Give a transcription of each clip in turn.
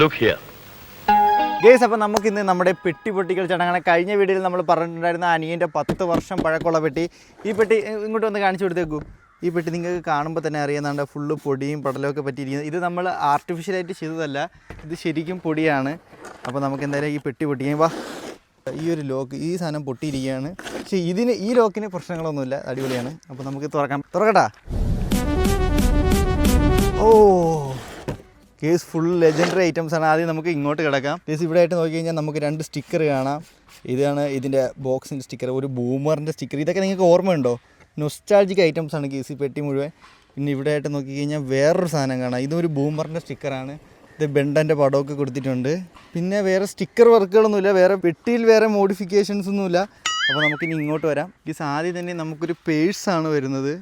Look here. Guys അപ്പോൾ നമുക്ക് ഇന്ന് നമ്മുടെ പെട്ടി പൊട്ടിക്കൽ ചടങ്ങാണ്. കഴിഞ്ഞ വീഡിയോയിൽ നമ്മൾ പറഞ്ഞിട്ടുണ്ടായിരുന്ന അനിയന്റെ പത്ത് വർഷം പഴക്കമുള്ള പെട്ടി. ഈ പെട്ടി ഇങ്ങോട്ട് വന്ന് കാണിച്ചു കൊടുത്തേക്കൂ. ഈ പെട്ടി നിങ്ങൾക്ക് കാണുമ്പോൾ തന്നെ അറിയുന്നുണ്ട് ഫുള്ള് പൊടിയും പടലമൊക്കെ പറ്റിയിരിക്കുന്നത്. ഇത് നമ്മൾ ആർട്ടിഫിഷ്യലായിട്ട് ചെയ്തതല്ല ഇത് ശരിക്കും പൊടിയാണ്. അപ്പോൾ നമുക്ക് എന്തായാലും ഈ പെട്ടി പൊട്ടിക്കാൻ വാ. ഈ ഒരു ലോക്ക് ഈ സാധനം പൊട്ടിയിരിക്കുകയാണ്. പക്ഷേ ഇതിന് ഈ ലോക്കിന് പ്രശ്നങ്ങളൊന്നുമില്ല. അടിപൊളിയാണ്. അപ്പോൾ നമുക്ക് തുറക്കാം. തുറക്കട്ടാ. ഓ. കേസ് ഫുൾ ലെജൻഡറി ഐറ്റംസ് ആണ്. ആദ്യം നമുക്ക് ഇങ്ങോട്ട് കിടക്കാം. കേസ് ഇവിടെ ആയിട്ട് നോക്കി കഴിഞ്ഞാൽ നമുക്ക് രണ്ട് സ്റ്റിക്കർ കാണാം. ഇതാണ് ഇതിന്റെ ബോക്സിന്റെ സ്റ്റിക്കർ ഒരു ബൂമറിന്റെ സ്റ്റിക്കർ ഇതൊക്കെ നിങ്ങൾക്ക് ഓർമ്മയുണ്ടോ? നൊസ്റ്റാൾജിക് ഐറ്റംസ് ആണ് കേസ് പെട്ടി മുഴുവൻ. പിന്നെ ഇവിടെ ആയിട്ട് നോക്കി കഴിഞ്ഞാൽ വേറൊരു സാധനം കാണാം. ഇതും ഒരു ബൂമറിന്റെ സ്റ്റിക്കറാണ് ഇത് ബെണ്ടന്റെ പടമൊക്കെ കൊടുത്തിട്ടുണ്ട്. പിന്നെ വേറെ സ്റ്റിക്കർ വർക്കുകളൊന്നുമില്ല വേറെ പെട്ടിയിൽ വേറെ മോഡിഫിക്കേഷൻസ് ഒന്നുമില്ല. അപ്പോൾ നമുക്കിനി ഇങ്ങോട്ട് വരാം. ഈ ആദ്യം തന്നെ നമുക്കൊരു പേഴ്സാണ് വരുന്നത്.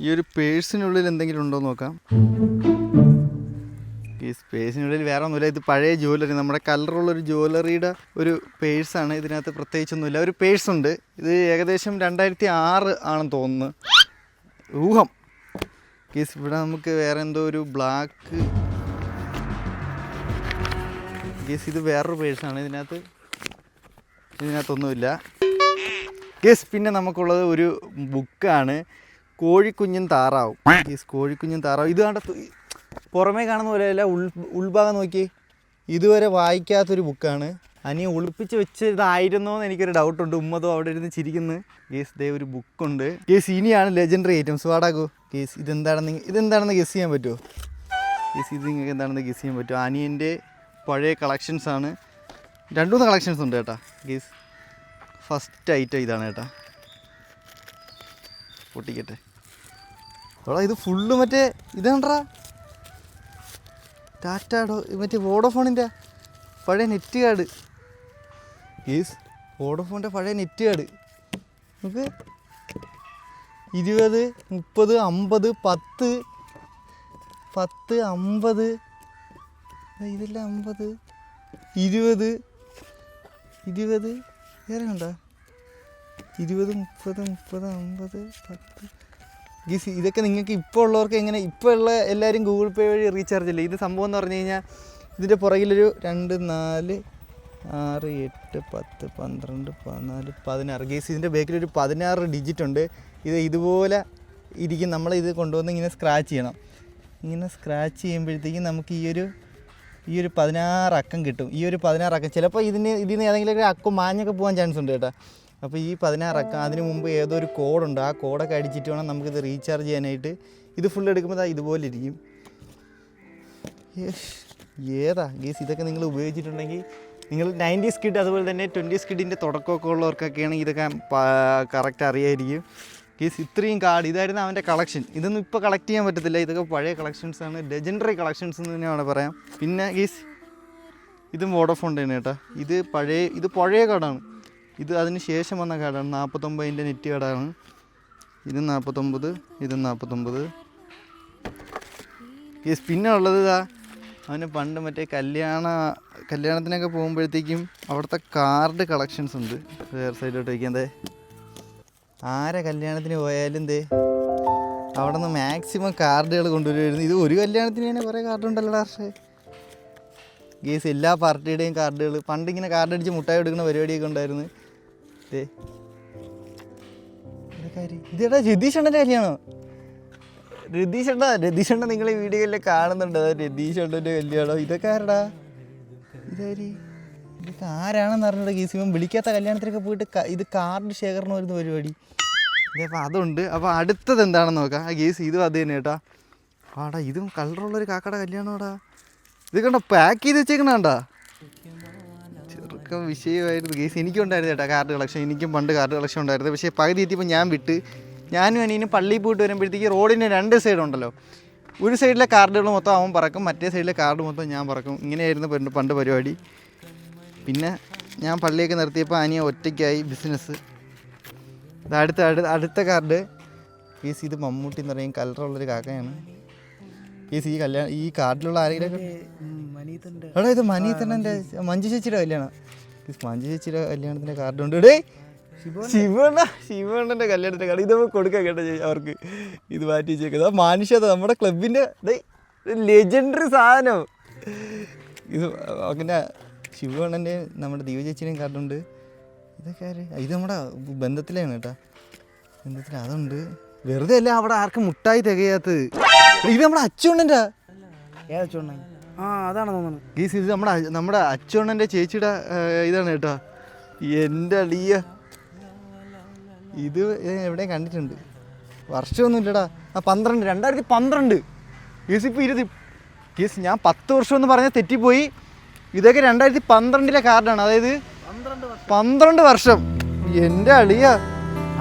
ഈ ഒരു പേഴ്സിനുള്ളിൽ എന്തെങ്കിലും ഉണ്ടോ നോക്കാം. സ്പേസിനുള്ളിൽ വേറെ ഒന്നുമില്ല ഇത് പഴയ ജ്വല്ലറി നമ്മുടെ കളറുള്ള ഒരു ജ്വല്ലറിയുടെ ഒരു പേഴ്സാണ് ഇതിനകത്ത് പ്രത്യേകിച്ചൊന്നുമില്ല. ഒരു പേഴ്സ് ഉണ്ട്. ഇത് ഏകദേശം രണ്ടായിരത്തി ആറ് ആണെന്ന് തോന്നുന്നു. ഊഹം. കേസ് ഇവിടെ നമുക്ക് വേറെ എന്തോ ഒരു ബ്ലാക്ക് കേസ് ഇത് വേറൊരു പേഴ്സാണ് ഇതിനകത്ത് ഇതിനകത്തൊന്നുമില്ല. കേസ് പിന്നെ നമുക്കുള്ളത് ഒരു ബുക്കാണ് കോഴിക്കുഞ്ഞും താറാവും. കേസ് കോഴിക്കുഞ്ഞും താറാവും. ഇത് കണ്ട? പുറമേ കാണുന്ന പോലെയല്ല ഉൾ ഉൾഭാഗം നോക്കി. ഇതുവരെ വായിക്കാത്തൊരു ബുക്കാണ് അനിയെ ഒളിപ്പിച്ച് വെച്ചതായിരുന്നോ എന്ന് എനിക്കൊരു ഡൗട്ടുണ്ട് ഉമ്മതോ അവിടെ ഇരുന്ന് ചിരിക്കുന്നു. കേസ് ദേ ഒരു ബുക്കുണ്ട് കേസ് ഇനിയാണ് ലെജൻഡറി ഐറ്റംസ് വാടാകൂ കേസ് ഇതെന്താണെന്ന് ഇതെന്താണെന്ന് ഗസ് ചെയ്യാൻ പറ്റുമോ കേസ് ഇത് നിങ്ങൾക്ക് എന്താണെന്ന് ഗസ് ചെയ്യാൻ പറ്റുമോ അനിയന്റെ പഴയ കളക്ഷൻസ് ആണ്. രണ്ടു മൂന്ന് കളക്ഷൻസ് ഉണ്ട് കേട്ടാ. കേസ് ഫസ്റ്റ് ഐറ്റം ഇതാണ് കേട്ടാ. പൊട്ടിക്കട്ടെ. ഇത് ഫുള്ള് മറ്റേ ഇതാണ്ടാ ടാറ്റാടോ മറ്റേ വോഡോഫോണിന്റെ പഴയ നെറ്റ് കാർഡ് ഈസ് വോഡോഫോണിന്റെ പഴയ നെറ്റ് കാർഡ് നമുക്ക് ഇരുപത് മുപ്പത് അമ്പത് പത്ത് പത്ത് അമ്പത് ഇതില്ല അമ്പത് ഇരുപത് ഇരുപത് വേറെ ഉണ്ടോ ഇരുപത് മുപ്പത് മുപ്പത് അമ്പത് പത്ത് ഗീസ് ഇതൊക്കെ നിങ്ങൾക്ക് ഇപ്പോൾ ഉള്ളവർക്ക് എങ്ങനെ ഇപ്പോൾ ഉള്ള എല്ലാവരും ഗൂഗിൾ പേ വഴി റീചാർജ് അല്ലേ? ഇത് സംഭവം എന്ന് പറഞ്ഞു കഴിഞ്ഞാൽ ഇതിന്റെ പുറകിലൊരു രണ്ട് നാല് ആറ് എട്ട് പത്ത് പന്ത്രണ്ട് പതിനാല് പതിനാറ്. ഗീസ് ഇതിന്റെ ബാക്കിലൊരു പതിനാറ് ഡിജിറ്റ് ഉണ്ട്. ഇത് ഇതുപോലെ ഇരിക്കും. നമ്മൾ ഇത് കൊണ്ടുവന്ന് ഇങ്ങനെ സ്ക്രാച്ച് ചെയ്യണം. ഇങ്ങനെ സ്ക്രാച്ച് ചെയ്യുമ്പോഴത്തേക്കും നമുക്ക് ഈ ഒരു ഈ ഒരു പതിനാറ് അക്കം കിട്ടും. ഈ ഒരു പതിനാറ് അക്കം. ചിലപ്പോൾ ഇതിന് ഇതിൽ നിന്ന് ഏതെങ്കിലും ഒരു അക്കം മാഞ്ഞൊക്കെ പോകാൻ ചാൻസ് ഉണ്ട് കേട്ടോ. അപ്പോൾ ഈ പതിനാറക്കം അതിന് മുമ്പ് ഏതോ ഒരു കോഡുണ്ട് ആ കോഡൊക്കെ അടിച്ചിട്ട് വേണം നമുക്കിത് റീചാർജ് ചെയ്യാനായിട്ട്. ഇത് ഫുൾ എടുക്കുമ്പോൾ ഇതുപോലെ ഇരിക്കും. ഏതാ? ഗീസ് ഇതൊക്കെ നിങ്ങൾ ഉപയോഗിച്ചിട്ടുണ്ടെങ്കിൽ നിങ്ങൾ നയന്റീസ് കിഡ് അതുപോലെ തന്നെ ട്വന്റീസ് കിഡിന്റെ തുടക്കമൊക്കെ ഉള്ളവർക്കൊക്കെയാണെങ്കിൽ ഇതൊക്കെ കറക്റ്റ് അറിയായിരിക്കും. ഗീസ് ഇത്രയും കാർഡ് ഇതായിരുന്നു അവന്റെ കളക്ഷൻ ഇതൊന്നും ഇപ്പോൾ കളക്ട് ചെയ്യാൻ പറ്റത്തില്ല. ഇതൊക്കെ പഴയ കളക്ഷൻസാണ് ലെജൻഡറി കളക്ഷൻസ് എന്ന് തന്നെയാണ് പറയാം. പിന്നെ ഗീസ് ഇത് വോഡോഫോണിന്റെ തന്നെ കേട്ടോ. ഇത് പഴയ ഇത് പഴയ കാർഡാണ് ഇത് അതിന് ശേഷം വന്ന കാർഡാണ് നാൽപ്പത്തൊമ്പതിന്റെ നെറ്റ് കാർഡാണ് ഇത് നാൽപ്പത്തൊമ്പത് ഇത് നാൽപ്പത്തൊമ്പത്. ഈ പിന്നെ ഉള്ളത് ഇതാ. അവന് പണ്ട് മറ്റേ കല്യാണ കല്യാണത്തിനൊക്കെ പോകുമ്പോഴത്തേക്കും അവിടുത്തെ കാർഡ് കളക്ഷൻസ് ഉണ്ട്. വേറെ സൈഡിലോട്ട് വയ്ക്കാതെ ആരെ കല്യാണത്തിന് പോയാലും ദേ. അവിടെ നിന്ന് മാക്സിമം കാർഡുകൾ കൊണ്ടുവരുമായിരുന്നു. ഇത് ഒരു കല്യാണത്തിന് തന്നെ കുറേ കാർഡുണ്ടല്ലോ പക്ഷേ ഗേസ് എല്ലാ പാർട്ടിയുടെയും കാർഡുകൾ. പണ്ട് ഇങ്ങനെ കാർഡ് അടിച്ച് മുട്ടായി എടുക്കുന്ന പരിപാടിയൊക്കെ ഉണ്ടായിരുന്നു? ഇതെടാ രതീഷണ്ണന്റെ കല്യാണോ. രതീഷ് രതീഷണ്ണ രതീഷ് അണ്ണ നിങ്ങൾ ഈ വീഡിയോയിൽ കാണുന്നുണ്ട്. രതീഷണ്ണന്റെ കല്യാണം. ഇതൊക്കെ ആരടാ? ഇതാര്? ഇതൊക്കെ ആരാണെന്ന് അറിഞ്ഞിട്ട് കേസ്. ഇവൻ വിളിക്കാത്ത കല്യാണത്തിനൊക്കെ പോയിട്ട് ഇത് കാർഡ് ശേഖരണം വരുന്ന പരിപാടി. ഇതേ അപ്പോൾ അതുണ്ട്. അപ്പോൾ അടുത്തത് എന്താണെന്ന് നോക്കാം. ആ കേസ് ഇതും അത് തന്നെ കേട്ടാ. ആടാ ഇതും കളറുള്ളൊരു കാക്കയുടെ കല്യാണമാടാ. ഇത് കണ്ടോ പാക്ക് ചെയ്ത് വെച്ചേക്കണ കണ്ടാ? ചെറുക്കം വിഷയമായിരുന്നു. കേസ് എനിക്കും ഉണ്ടായിരുന്നു ചേട്ടാ കാർഡ് കളക്ഷൻ എനിക്കും പണ്ട് കാർഡ് കളക്ഷൻ ഉണ്ടായിരുന്നു. പക്ഷേ പകുതി എത്തിയപ്പോൾ ഞാൻ വിട്ട്. ഞാനും അനിയനും പള്ളി പോയിട്ട് വരുമ്പോഴത്തേക്ക് റോഡിന് രണ്ട് സൈഡ് ഉണ്ടല്ലോ. ഒരു സൈഡിലെ കാർഡുകൾ മൊത്തം അവൻ പറക്കും. മറ്റേ സൈഡിലെ കാർഡ് മൊത്തം ഞാൻ പറക്കും. ഇങ്ങനെയായിരുന്നു പണ്ട് പരിപാടി. പിന്നെ ഞാൻ പള്ളിയൊക്കെ നിർത്തിയപ്പോൾ അനിയ ഒറ്റയ്ക്കായി ബിസിനസ് അടുത്ത അടുത്ത കാർഡ് കേസ് ഇത് മമ്മൂട്ടി എന്ന് പറയും. കലറുള്ളൊരു കാക്കയാണ്. കേസ് ഈ കല്യാണം ഈ കാർഡിലുള്ള ആരെങ്കിലും എടാ ഇത് മനീതന്റെ മഞ്ജു ചേച്ചിയുടെ കല്യാണം. മഞ്ജു ചേച്ചിയുടെ കല്യാണത്തിന്റെ കാർഡ് ഉണ്ട് ഇടേ ശിവണ്ണ ശിവണ്ണന്റെ കല്യാണത്തിന്റെ കാർഡ്. ഇത് നമുക്ക് കൊടുക്കാം കേട്ടോ അവർക്ക്. ഇത് മാറ്റി വെച്ചേക്കുന്നത് മാനുഷ്യത നമ്മുടെ ക്ലബിന്റെ ഡേ ലെജൻഡറി സാധനം. ഇത് അങ്ങനെ ശിവണ്ണന്റെ നമ്മുടെ ദീപചേച്ചിയുടെയും കാർഡുണ്ട്. ഇതൊക്കെ ആര്? ഇത് നമ്മുടെ ബന്ധത്തിലാണ് കേട്ടോ. ബന്ധത്തിൽ അതുണ്ട്. വെറുതെ അല്ല അവിടെ ആർക്കും മുട്ടായി തികയാത്തത്. ഇത് നമ്മുടെ അച്ചുണ്ണന്റെ ഏതാ ചുണ്ണ ആ അതാണ് തോന്നുന്നത്. ഗീസ് ഇത് നമ്മുടെ നമ്മുടെ അച്ചുണ്ണന്റെ ചേച്ചിയുടെ ഇതാണ് കേട്ടോ. എന്റെ അളിയ. ഇത് എവിടെ കണ്ടിട്ടുണ്ട്. വർഷമൊന്നും ഇല്ലടാ ആ പന്ത്രണ്ട് രണ്ടായിരത്തി പന്ത്രണ്ട്. ഗീസ് ഇപ്പോൾ ഇരുതി ഗീസ് ഞാൻ പത്ത് വർഷം എന്ന് പറഞ്ഞാൽ തെറ്റിപ്പോയി. ഇതൊക്കെ രണ്ടായിരത്തി പന്ത്രണ്ടിലെ കാർഡാണ്. അതായത് പന്ത്രണ്ട് വർഷം. വർഷം. എന്റെ അളിയ.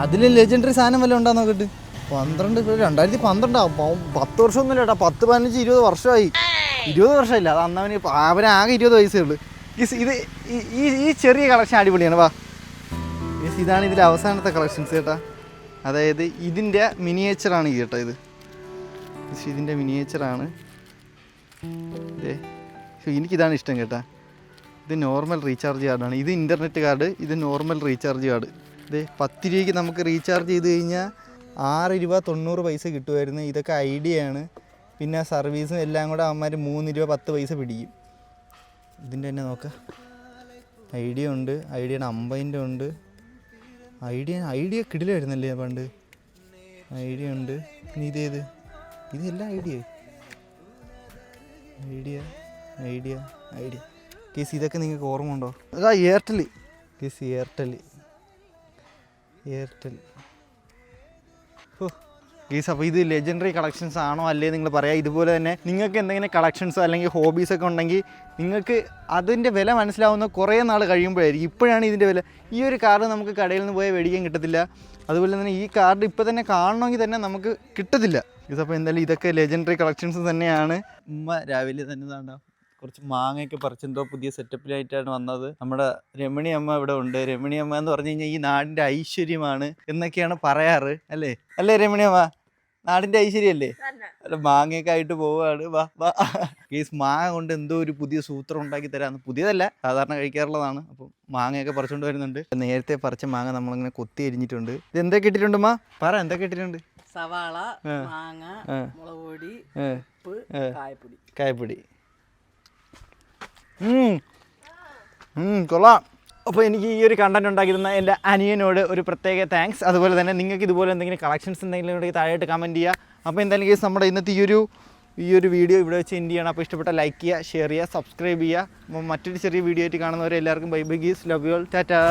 അതിൽ ലെജൻഡറി സാധനം വല്ല ഉണ്ടാ നോക്കിട്ട്? പന്ത്രണ്ട് രണ്ടായിരത്തി പന്ത്രണ്ടാ. വർഷം പത്ത് വർഷമൊന്നുമില്ല കേട്ടോ പത്ത് പതിനഞ്ച് ഇരുപത് വർഷമായി. ഇരുപത് വർഷമില്ല. അത് അന്നവന് അവനാകെ ഇരുപത് വയസ്സേ ഉള്ളൂ. ഇത് ഈ- ഈ ചെറിയ കളക്ഷൻ അടിപൊളിയാണ് വാ. ഗീസ് ഇതാണ് ഇതിലെ അവസാനത്തെ കളക്ഷൻസ് കേട്ടാ. അതായത് ഇതിന്റെ മിനിയേച്ചറാണ് ഈ കേട്ടോ ഇത്. ഇതിന്റെ മിനിയേച്ചറാണ്. ഇതേ എനിക്കിതാണ് ഇഷ്ടം കേട്ടാ. ഇത് നോർമൽ റീചാർജ് കാർഡാണ്. ഇത് ഇന്റർനെറ്റ് കാർഡ് ഇത് നോർമൽ റീചാർജ് കാർഡ്. ഇത് പത്ത് രൂപയ്ക്ക് നമുക്ക് റീചാർജ് ചെയ്ത് കഴിഞ്ഞാൽ ആറ് രൂപ തൊണ്ണൂറ് പൈസ കിട്ടുമായിരുന്നു ഇതൊക്കെ ഐഡിയ ആണ് പിന്നെ സർവീസും എല്ലാം കൂടെ അവന്മാർ മൂന്ന് രൂപ പത്ത് പൈസ പിടിക്കും. ഇതിന്റെ തന്നെ നോക്കാം. ഐഡിയ ഉണ്ട് ഐഡിയയുടെ അമ്പതിന്റെ ഉണ്ട്. ഐഡിയ ഐഡിയ കിടിലായിരുന്നല്ലേ പണ്ട്? ഐഡിയ ഉണ്ട്. ഇനി ഇതേത് ഇതെല്ലാം Idea Idea Idea Idea case ഇതൊക്കെ നിങ്ങൾക്ക് ഓർമ്മ ഉണ്ടോ? അതാ Airtel case Airtel Airtel oh guys അപ്പോൾ ഇത് ലെജൻഡറി കളക്ഷൻസ് ആണോ അല്ലേ നിങ്ങൾ പറയാം? ഇതുപോലെ തന്നെ നിങ്ങൾക്ക് എന്തെങ്കിലും കളക്ഷൻസ് അല്ലെങ്കിൽ ഹോബീസ് ഒക്കെ ഉണ്ടെങ്കിൽ നിങ്ങൾക്ക് അതിന്റെ വില മനസ്സിലാവുന്ന കുറേ നാൾ കഴിയുമ്പോഴായിരിക്കും. ഇപ്പോഴാണ് ഇതിന്റെ വില. ഈ ഒരു കാർഡ് നമുക്ക് കടയിൽ നിന്ന് പോയാൽ മേടിക്കാൻ കിട്ടത്തില്ല. അതുപോലെ തന്നെ ഈ കാർഡ് ഇപ്പോൾ തന്നെ കാണണമെങ്കിൽ തന്നെ നമുക്ക് കിട്ടത്തില്ല. ഇതപ്പോൾ എന്തായാലും ഇതൊക്കെ ലെജൻഡറി കളക്ഷൻസ് തന്നെയാണ്. ഉമ്മ രാവിലെ തന്നെ താണ്ട കുറച്ച് മാങ്ങയൊക്കെ പറിച്ചെന്തോ പുതിയ സെറ്റപ്പിലായിട്ടാണ് വന്നത്. നമ്മുടെ രമണി അമ്മ ഇവിടെ ഉണ്ട്. രമണി അമ്മ എന്ന് പറഞ്ഞു കഴിഞ്ഞാൽ ഈ നാടിന്റെ ഐശ്വര്യമാണ് എന്നൊക്കെയാണ് പറയാറ് അല്ലേ? അല്ലേ രമണി അമ്മ? നാടിന്റെ ഐശ്വര്യല്ലേ? അല്ല മാങ്ങയൊക്കെ ആയിട്ട് പോവുകയാണ്. വാ വാ. കേസ് മാങ്ങ കൊണ്ട് എന്തോ ഒരു പുതിയ സൂത്രം ഉണ്ടാക്കി തരാന്ന്. പുതിയതല്ല സാധാരണ കഴിക്കാറുള്ളതാണ്. അപ്പം മാങ്ങയൊക്കെ പറിച്ചുകൊണ്ട് വരുന്നുണ്ട്. നേരത്തെ പറിച്ച മാങ്ങ നമ്മളിങ്ങനെ കൊത്തി എരിഞ്ഞിട്ടുണ്ട് ഇത് എന്തൊക്കെ ഇട്ടിട്ടുണ്ട് മാ പറ എന്തൊക്കെ ഇട്ടിട്ടുണ്ട്? സവാള മാങ്ങ. മുളക് പൊടി ഉപ്പ്. കായപ്പൊടി. കായപ്പൊടി. കൊള്ളാം. അപ്പോൾ എനിക്ക് ഈ ഒരു കണ്ടന്റ് ഉണ്ടാക്കിയിരുന്ന എന്റെ അനിയനോട് ഒരു പ്രത്യേക താങ്ക്സ് അതുപോലെ തന്നെ നിങ്ങൾക്ക് ഇതുപോലെ എന്തെങ്കിലും കളക്ഷൻസ് എന്തെങ്കിലും ഉണ്ടെങ്കിൽ താഴെയായിട്ട് കമന്റ് ചെയ്യുക. അപ്പോൾ എന്തായാലും കേസ് നമ്മുടെ ഇന്നത്തെ ഈ ഒരു ഈ ഒരു വീഡിയോ ഇവിടെ വെച്ച് എൻഡ് ചെയ്യണം. അപ്പോൾ ഇഷ്ടപ്പെട്ട ലൈക്ക് ചെയ്യുക ഷെയർ ചെയ്യുക സബ്സ്ക്രൈബ് ചെയ്യുക. മറ്റൊരു ചെറിയ വീഡിയോ ആയിട്ട് കാണുന്നവരെ എല്ലാവർക്കും bye bye guys love you all tata.